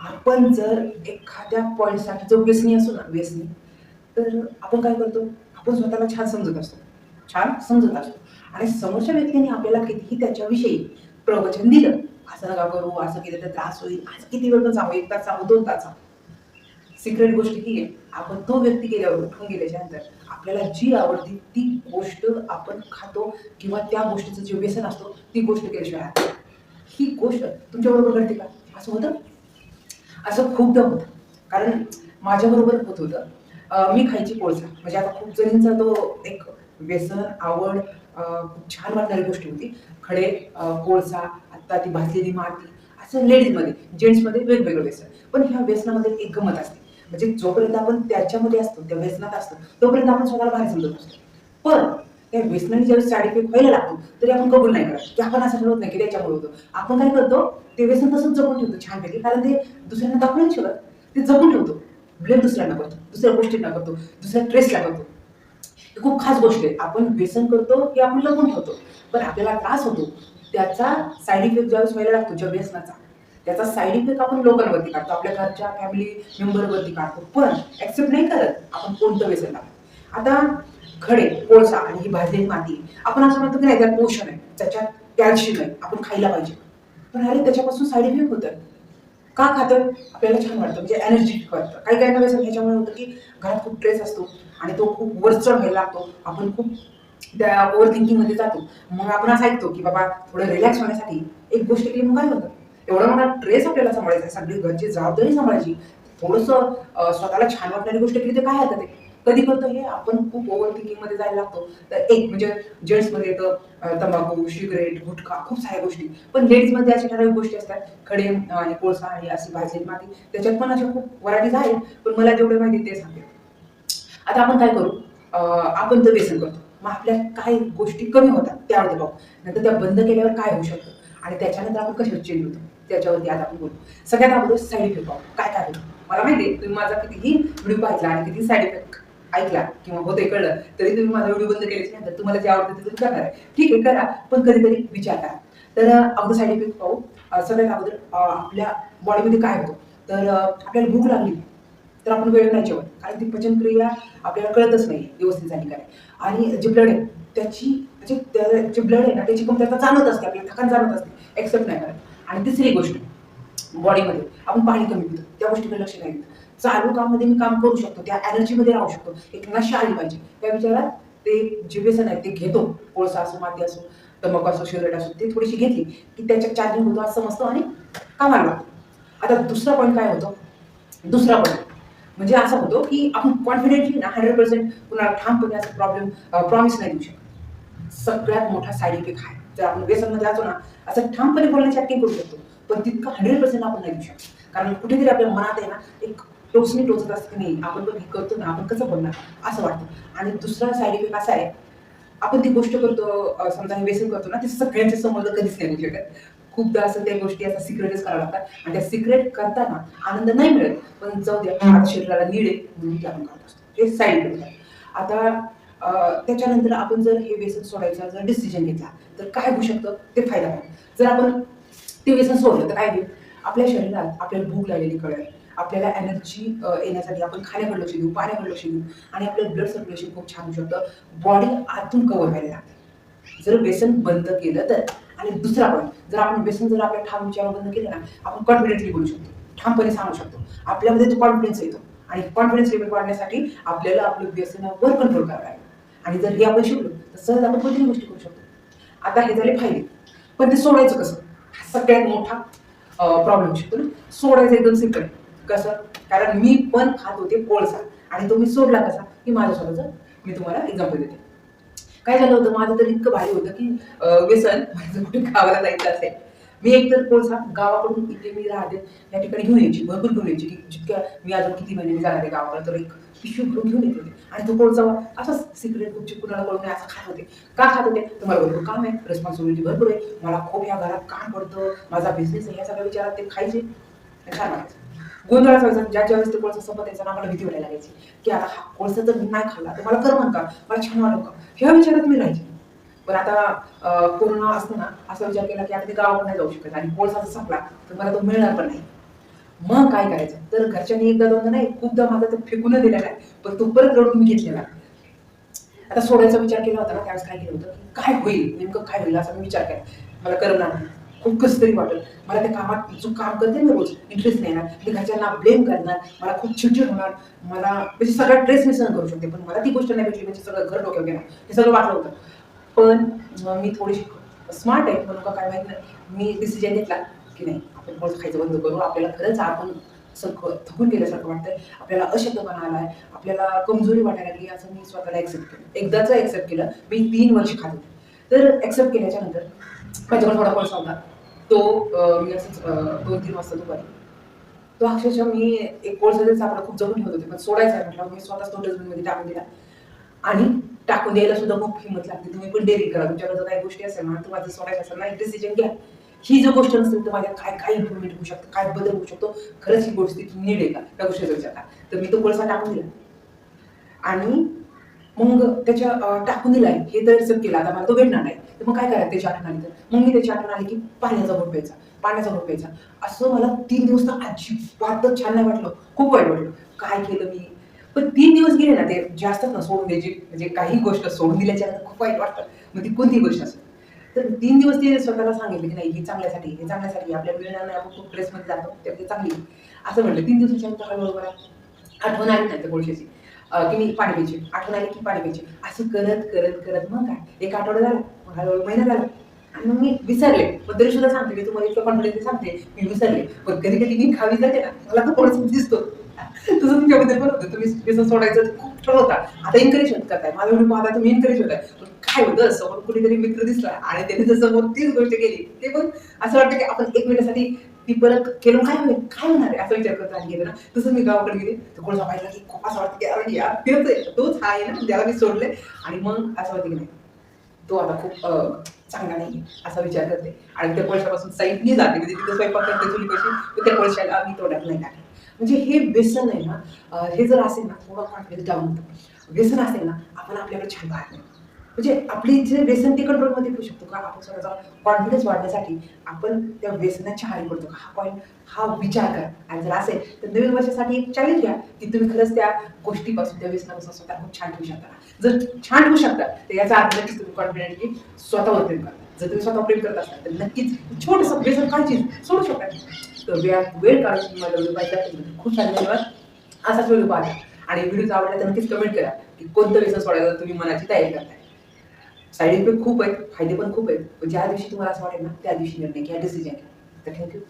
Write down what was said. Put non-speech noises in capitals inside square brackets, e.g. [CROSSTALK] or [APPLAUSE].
आपण जर एखाद्या पॉईंटसाठी जो व्यसनी असू ना व्यसनी तर आपण काय करतो? आपण स्वतःला छान समजत असतो. छान समजत असतो. आणि समोरच्या व्यक्तीने आपल्याला कितीही त्याच्याविषयी प्रवचन दिलं असं नका करू असं केलं तर त्रास होईल आज किती वेळ पण सांगू एक तास सांगू दोन तास सांगू. सिक्रेट गोष्ट ही आहे आपण तो व्यक्ती गेल्यावर उठून गेल्याच्यानंतर आपल्याला जी आवडते ती गोष्ट आपण खातो किंवा त्या गोष्टीचं जे व्यसन असतो ती गोष्ट केल्याशिवाय ही गोष्ट तुमच्याबरोबर घडते का? असं होतं? असं खूपदा होतं. कारण माझ्याबरोबर होत होतं. मी खायची कोळसा. म्हणजे आता खूप जणींचा तो एक व्यसन आवड खूप छान वाटणारी गोष्ट होती. खडे कोळसा आत्ता ती भाजलेली माती असं लेडीजमध्ये जेंट्समध्ये वेगवेगळं व्यसन. पण ह्या व्यसनामध्ये एक गमत असते. म्हणजे जोपर्यंत आपण त्याच्यामध्ये असतो त्या व्यसनात असतो तोपर्यंत आपण स्वतःला बाहेर समजत असतो पण त्या व्यसनाने ज्यावेळेस साईड इफेक्ट व्हायला लागतो तरी आपण कबूल नाही करत. की आपण असं ठरवत नाही की त्याच्यामुळे होतो. आपण काय करतो ते व्यसन तसंच जपून ठेवतो छानपैकी कारण ते दुसऱ्यांना दाखवू नाही शकत ते जपून ठेवतो. ब्लेम दुसऱ्यांना करतो. दुसऱ्या गोष्टींना करतो. दुसऱ्या ट्रेसला करतो. ही खूप खास गोष्ट आहे. आपण व्यसन करतो की आपण लपून ठेवतो. पण आपल्याला त्रास होतो. त्याचा साईड इफेक्ट ज्यावेळेस व्हायला लागतो ज्या व्यसनाचा त्याचा साईड इफेक्ट आपण लोकांवरती काढतो. आपल्या घरच्या फॅमिली मेंबरवरती काढतो. पण ऍक्सेप्ट नाही करत आपण कोणतं व्यसन लागतो आता खडे कोळसा आणि ही भाजलेली माती. आपण असं म्हणतो की नाही त्यात पोषण आहे. त्याच्यात कॅल्शियम आहे. आपण खायला पाहिजे. पण अरे त्याच्यापासून साईड इफेक्ट होतं का खातं आपल्याला छान वाटतं. म्हणजे एनर्जेटिक वाटतं. काही काही व्यसन ह्याच्यामुळे होतं की घरात खूप ट्रेस असतो आणि तो खूप वरचढ व्हायला लागतो. आपण खूप त्या ओव्हर थिंकिंगमध्ये जातो. मग आपण असं ऐकतो की बाबा थोडं रिलॅक्स होण्यासाठी एक गोष्ट केली मग काय होतं? एवढा मोठा ट्रेस आपल्याला सांभाळायचा आहे, सगळी घरची जबाबदारी सांभाळायची. थोडंसं स्वतःला छान वाटणारी गोष्ट केली तर काय हरकत आहे? कधी करतो हे? आपण खूप ओव्हर थिंकिंगमध्ये जायला लागतो. तर एक म्हणजे जेंट्समध्ये येतं तंबाखू सिगरेट गुटखा खूप साऱ्या गोष्टी. पण लेडीजमध्ये अशा ठराविक गोष्टी असतात. खडे आणि कोळसा आणि अशी भाजी माती. त्याच्यात पण अशा खूप व्हरायटीज आहेत. पण मला जेवढे माहिती ते सांगते. आता आपण काय करू? आपण तर व्यसन करतो. मग आपल्या काय गोष्टी कमी होतात. त्यामध्ये पाहू नंतर त्या बंद केल्यावर काय होऊ शकतं? आणि त्याच्यानंतर आपण कशावर चेंज होतो? त्याच्यावरती आज आपण बोलू. सगळ्यात अगोदर साईड इफेक्ट पाहू काय काय होतं? मला माहिती आहे तुम्ही माझा कितीही व्हिडिओ पाहिला आणि किती साईड इफेक्ट ऐकला किंवा होते कळलं तरी तुम्ही माझा व्हिडिओ बंद केल्याच्यानंतर तुम्हाला जे आवडतं ते तुम्ही करणार ठीक आहे करा पण कधीतरी विचार करा तर अगोदर साईड इफेक्ट पाहू. सगळ्यात अगोदर आपल्या बॉडीमध्ये काय होतं? तर आपल्याला भूक लागली तर आपण वेळ नाही जेवण कारण ती पचनक्रिया आपल्याला कळतच नाही व्यवस्थित झाली काय आणि जे ब्लड आहे त्याची म्हणजे त्या- जे ब्लड आहे ना त्याची कमतरता जाणत असते आपल्याला थकान जाणत असते एक्सेप्ट नाही करत. आणि तिसरी गोष्ट बॉडीमध्ये आपण पाणी कमी पितो. त्या गोष्टीकडे लक्ष नाही चालू काममध्ये मी काम करू शकतो. त्या एनर्जीमध्ये राहू शकतो. एक नशा आली पाहिजे. त्या विचारात ते जे व्यसन आहे ते घेतो. कोळसा असो माती असो तंबाखू असो सिगरेट असो ते थोडीशी घेतली की त्याच्यात चार्जिंग होतो असं समजतो आणि कामाला लागतो. आता दुसरा पॉईंट काय होतो? दुसरा पॉईंट म्हणजे असं होतो की आपण कॉन्फिडेंटली ना हंड्रेड पर्सेंट कुणाला ठामपणे असं प्रॉब्लेम प्रॉमिस नाही देऊ शकत. सगळ्यात मोठा साईड इफेक्ट आहे. जर आपण व्यसनमध्ये असतो ना असं ठामपणे बोलण्याची ऍक्टिंग करू शकतो. पण तितकं हंड्रेड पर्सेंट आपण नाही घेऊ शकतो. कारण कुठेतरी आपल्या मनात आहे ना एक टोचणी टोचत असते की नाही आपण पण हे करतो ना आपण कसं बोलणार? असं वाटतं. आणि दुसरा साईड इफेक्ट असा आहे आपण ती गोष्ट करतो समजा हे व्यसन करतो ना ते सगळ्यांच्या समोर कधीच नाही होऊ शकत. खूपदा असं त्या गोष्टी असं सिक्रेटच करावं लागतात. आणि त्या सिक्रेट करताना आनंद नाही मिळत. पण जाऊ द्या आज शरीराला नीड आहे म्हणून ते आपण करत असतो. हे साईड इफेक्ट आहे. आता त्याच्यानंतर आपण जर हे व्यसन सोडायचं जर डिसिजन घेतला तर काय होऊ शकतं? ते फायदा होईल. जर आपण ते व्यसन सोडलं तर काय होईल? आपल्या शरीरात आपल्याला भूक लागलेली कळेल. आपल्याला एनर्जी येण्यासाठी आपण खाण्याकडे लक्ष देऊ पाण्याकडे लक्ष देऊ आणि आपलं ब्लड सर्क्युलेशन खूप छान होऊ शकतं. बॉडी आतून कव्हर व्हायला लागते. जर व्यसन बंद केलं तर. आणि दुसरा पण जर आपण व्यसन जर आपल्या ठाम विचार बंद केलं ना आपण कॉन्फिडेंटली बोलू शकतो. ठामपणे सांगू शकतो. आपल्यामध्ये तो कॉन्फिडन्स येतो. आणि कॉन्फिडन्स लेवल वाढण्यासाठी आपल्याला आपलं व्यसनावर कंट्रोल करावं लागेल. आणि जर हे आपण शिकलो तर सहज आपण कोणतीही गोष्टी करू शकतो. आता हे झाले फायदे. पण ते सोडायचं कसं? सगळ्यात मोठा प्रॉब्लेम होऊ शकतो ना सोडायचं एकदम सिंपल कसं? कारण मी पण खात होते कोळसा. आणि तो मी सोडला कसा? की माझ्या स्वतःचं मी तुम्हाला एक्झाम्पल देते. काय झालं होतं? माझं तर इतकं भारी होतं की व्यसन [LAUGHS] माझं कुठे खावायला जायचं असेल. मी एकतर कोळसा गावाकडून इथे मी राहते या ठिकाणी घेऊन यायची भरपूर घेऊन यायची की जितक्या मी अजून किती महिने जाणार आहे गावाकडे तर एक पिशवी भरून घेऊन येत होते. आणि तो कोळसा असंच सिक्रेट गुपची कुणाला कळून असं खात होते. का खात होते? तर मला भरपूर काम आहे रिस्पॉन्सिबिलिटी भरपूर आहे. मला खूप या घरात काम पडतं माझा बिझनेस आहे या सगळ्या विचारात ते खायचे छान वाटायचं गोंधळाचा व्हायचा ज्याच्या वेळेस ते कोळसा संपत यायचा ना मला भीती वाटायला लागायची की आता हा कोळसा जर मी नाही खाल्ला तर मला करमन का? मला छान वाटेल का? ह्या विचारात मी राहायचे. पण आता कोरोना असताना असा विचार केला की आता ते गावाकडे नाही जाऊ शकत आणि कोळसा संपला तर मला तो मिळणार पण नाही. मग काय करायचं? तर घरच्यांनी एकदा दोनदा नाही खूपदा माझा तर फेकून दिलेला आहे पण तो परत रडून मी घेतलेला आता सोडायचा विचार केला होता ना त्यावेळेस काय केलं होतं? काय होईल? नेमकं काय होईल? असा मी विचार केला. मला करणार खूप कसं तरी वाटेल. मला त्या कामात जो काम करते ना रोज. इंटरेस्ट नाही येणार. मी घरच्यांना ब्लेम करणार. मला खूप चिडचिड होणार. मला म्हणजे सगळा ड्रेस मी सहन करू शकते पण मला ती गोष्ट नाही भेटली. म्हणजे सगळं घर डोक्यावर घेणार. हे सगळं वाटलं होतं. पण मी थोडीशी स्मार्ट आहे. म्हणून का काय माहीत नाही. मी डिसिजन घेतला की नाही आपण रोज खायचं बंद करू. आपल्याला खरंच आपण सगळं थकून गेल्यासारखं वाटतंय. आपल्याला अशक्तपणा आलाय. आपल्याला कमजोरी वाटायला लागली असं मी स्वतःला ऍक्सेप्ट केलं. एकदाच ऍक्सेप्ट केलं. मी तीन वर्ष खात होते. तर ऍक्सेप्ट केल्याच्यानंतर माझ्याकडे थोडा पैसा होता. तो मी असंच दोन तीन वाजता दुपारी. तो अक्षरशः मी एक कोळसा सापडा खूप जवळ ठेवत होते. पण सोडायचा म्हटलं. मी स्वतःच तो डस्टबिनमध्ये टाकून दिला. आणि टाकून द्यायला सुद्धा खूप हिंमत लागते. तुम्ही पण डेअरिंग करा. तुमच्याकडे जर काही गोष्टी असेल ना तुम्हाला सोडायचं असेल ना एक डिसिजन घ्या. ही जर गोष्ट नसेल तर माझ्या काय काय इम्प्रुव्हमेंट होऊ शकतं? काय बदल होऊ शकतो? खरंच ही गोष्ट नीड आहे का? त्या गोष्टीचा विचार तर मी तो कोळसा टाकून दिला. आणि मग त्याच्या टाकून दिलाय. हे तर एक्सेप्ट केला. आता मला तो भेटणार नाही. तर मग काय करायचं त्याची आठवण आली तर? मग मी त्याची आठवण आली की पाण्याचा घोट प्यायचा. पाण्याचा घोट प्यायचा. असं मला तीन दिवस तर अजिबातच छान नाही वाटलं. खूप वाईट वाटलं. काय केलं मी? पण तीन दिवस गेले ना ते म्हणजे जे असतात ना सोडून द्यायची म्हणजे काही गोष्ट सोडून दिल्याच्या खूप वाईट वाटतं. मग ती कोणती गोष्ट असेल तर तीन दिवस ते स्वतःला सांगितलं की नाही हे चांगल्यासाठी हे चांगल्यासाठी आपल्या मिळणार नाही आपण खूप ड्रेसमध्ये जातो त्यामध्ये ते चांगली असं म्हटलं तीन दिवसाच्या नंतर हळूहळू मला आठवण आली नाही त्या गोष्टीची. की मी पाणी प्यायचे. आठवण आली की पाणी प्यायचे. असं करत करत करत मग काय? एक आठवडा झाला. मग हळूहळू महिना झाला. आणि मग मी विसरले. पण तरी सुद्धा सांगते मी तुम्हाला इतकं कॉन्फिडन्स सांगते मी विसरले. पण कधी कधी मी खावी जाते ना. मला तो कोणच दिसतो. [LAUGHS] तसं तुमच्याबद्दल पण होतं. तुम्ही व्यसन सोडायचं खूप ठरवता आता एनकरेज करताय. माझा म्हणून आता तुम्ही एनकरेज होताय. काय होतं? समोर कुणीतरी मित्र दिसला आणि त्याने जर समोर तीच गोष्ट केली ते पण असं वाटतं की आपण एक मिनिटासाठी ती परत केलं. काय होईल? काय होणार आहे? असा विचार करत राहिली गेलं ना. तसं मी गावाकडे गेले. तर कोण पाहिला की खूप असं वाटतं की अरे यार तेच आहे. तोच हा आहे ना. त्याला मी सोडले आणि मग असं वाटतं की नाही तो आता खूप चांगला नाही असा विचार करते. आणि त्या कोळशापासून साईडनी जाते. म्हणजे तिथं स्वयंपाक करते चुली कशी त्या कोळशाला मी तोड्यात नाही टाकले म्हणजे हे व्यसन आहे ना हे जर असेल ना थोडं आपल्याला डाऊन होतं व्यसन असेल ना आपण आपल्याकडे छान पाहत नाही म्हणजे आपली जे व्यसन ते कंट्रोलमध्ये ठेवू शकतो का? आपण स्वतःचा कॉन्फिडन्स वाढण्यासाठी आपण त्या व्यसनाच्या हारी पडतो का? हा पॉईंट हा विचार करा. आणि जर असेल तर नवीन वर्षासाठी एक चॅलेंज घ्या. की तुम्ही खरंच त्या गोष्टीपासून त्या व्यसनापासून स्वतः खूप छान ठेवू शकता. जर छान ठेवू शकता तर याचा अर्थ नक्कीच तुम्ही कॉन्फिडेंटली स्वतःवर प्रेम करता जर तुम्ही स्वतः प्रेम करत असाल तर नक्कीच छोटंसं व्यसन काळजी सोडू शकता. तर वेळ काढून तुम्ही व्हिडिओ पाहिजे खूप छान धन्यवाद. असाच व्हिडिओ पाहता आणि व्हिडिओ आवडला तर नक्कीच कमेंट करा की कोणतं व्यसन सोडायला तुम्ही मनाची तयारी करताय. साईड इफेक्ट खूप आहेत फायदे पण खूप आहेत. पण ज्या दिवशी तुम्हाला असं वाटेल ना त्या दिवशी निर्णय घ्या डिसिजन घ्या. तर थँक्यू